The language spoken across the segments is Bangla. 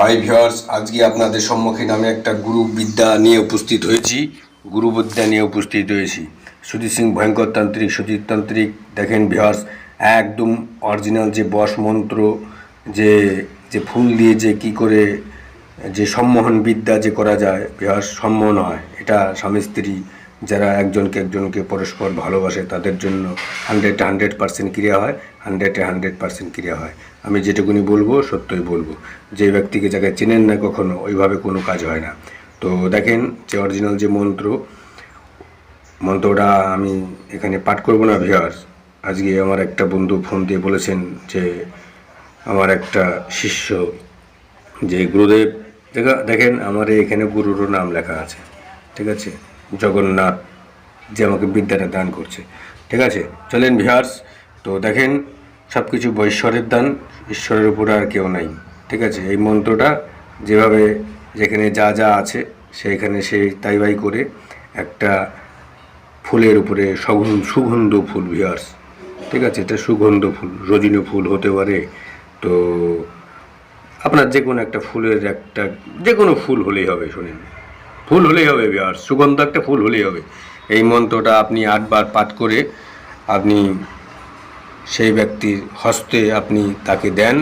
হাই ভিউয়ার্স আজকে আপনাদের সম্মুখীন আমি একটা গুরু বিদ্যা নিয়ে উপস্থিত হয়েছি। গুরু বিদ্যা নিয়ে উপস্থিত হয়েছি। সুজিত সিং ভয়ঙ্কর তান্ত্রিক, সুজিত তান্ত্রিক, দেখেন ভিউয়ার্স একদম অরিজিনাল যে বশ মন্ত্র, যে যে ফুল দিয়ে যে কি করে, যে সম্মোহন বিদ্যা যে করা যায় ভিউয়ার্স সম্মোহন হয়। এটা স্বামী স্ত্রী যারা একজনকে একজনকে পরস্পর ভালোবাসে, তাদের জন্য হান্ড্রেড হান্ড্রেড পার্সেন্ট ক্রিয়া হয় হান্ড্রেডে হান্ড্রেড পার্সেন্ট ক্রিয়া হয়। আমি যেটুকুনি বলব, সত্যই বলব। যে ব্যক্তিকে যাকে চেনেন না কখনো, ওইভাবে কোনো কাজ হয় না। তো দেখেন, যে অরিজিনাল যে মন্ত্র, মন্ত্রটা আমি এখানে পাঠ করব না ভিউয়ার্স আজকে আমার একটা বন্ধু ফোন দিয়ে বলেছেন যে, আমার একটা শিষ্য, যে গুরুদেব, দেখা, দেখেন, আমার এখানে গুরুরও নাম লেখা আছে, ঠিক আছে? জগন্নাথ যে আমাকে বিদ্যাটা দান করছে। ঠিক আছে? চলেন ভিহার্স, তো দেখেন সব কিছু ঈশ্বরের দান, ঈশ্বরের উপরে আর কেউ নাই। ঠিক আছে? এই মন্ত্রটা যেভাবে যেখানে যা যা আছে, সেইখানে সেই তাই বাই করে একটা ফুলের উপরে সগন্ধ সুগন্ধ ফুল ভিয়ার্স ঠিক আছে? এটা সুগন্ধ ফুল, রজনী ফুল হতে পারে। তো আপনার যে কোনো একটা ফুলের একটা যে কোনো ফুল হলেই হবে, শুনেন। ফুল হলেই হবে আর সুগন্ধ একটা ফুল হলেই হবে। এই মন্ত্রটা আপনি আটবার পাঠ করে আপনি সেই ব্যক্তির হস্তে আপনি তাকে দেন।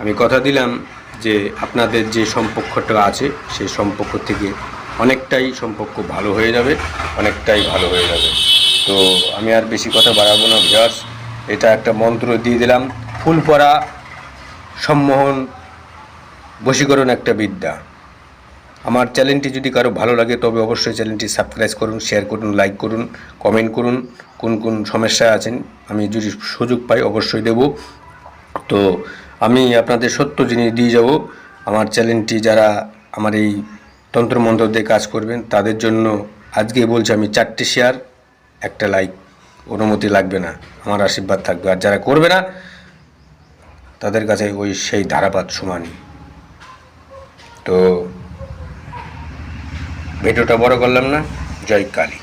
আমি কথা দিলাম যে আপনাদের যে সম্পর্কটা আছে, সেই সম্পর্ক থেকে অনেকটাই সম্পর্ক ভালো হয়ে যাবে, অনেকটাই ভালো হয়ে যাবে। তো আমি আর বেশি কথা বাড়াবো না ভিয়ার্স এটা একটা মন্ত্র দিয়ে দিলাম, ফুল পরা সম্মোহন, বশীকরণ একটা বিদ্যা। আমার চ্যানেলটি যদি কারও ভালো লাগে, তবে অবশ্যই চ্যানেলটি সাবস্ক্রাইব করুন শেয়ার করুন লাইক করুন কমেন্ট করুন, কোন কোন সমস্যায় আছেন আমি যদি সুযোগ পাই অবশ্যই দেব। তো আমি আপনাদের সত্য জিনিস দিয়ে যাব, আমার চ্যানেলটি যারা আমার এই তন্ত্রমন্ত্র দিয়ে কাজ করবেন, তাদের জন্য আজকে বলছি আমি চারটে শেয়ার একটা লাইক অনুমতি লাগবে না, আমার আশীর্বাদ থাকবে। আর যারা করবে না, তাদের কাছে ওই সেই ধারাপাত সমানই। তো ভিডিওটা বড় করলাম না জয় কালী।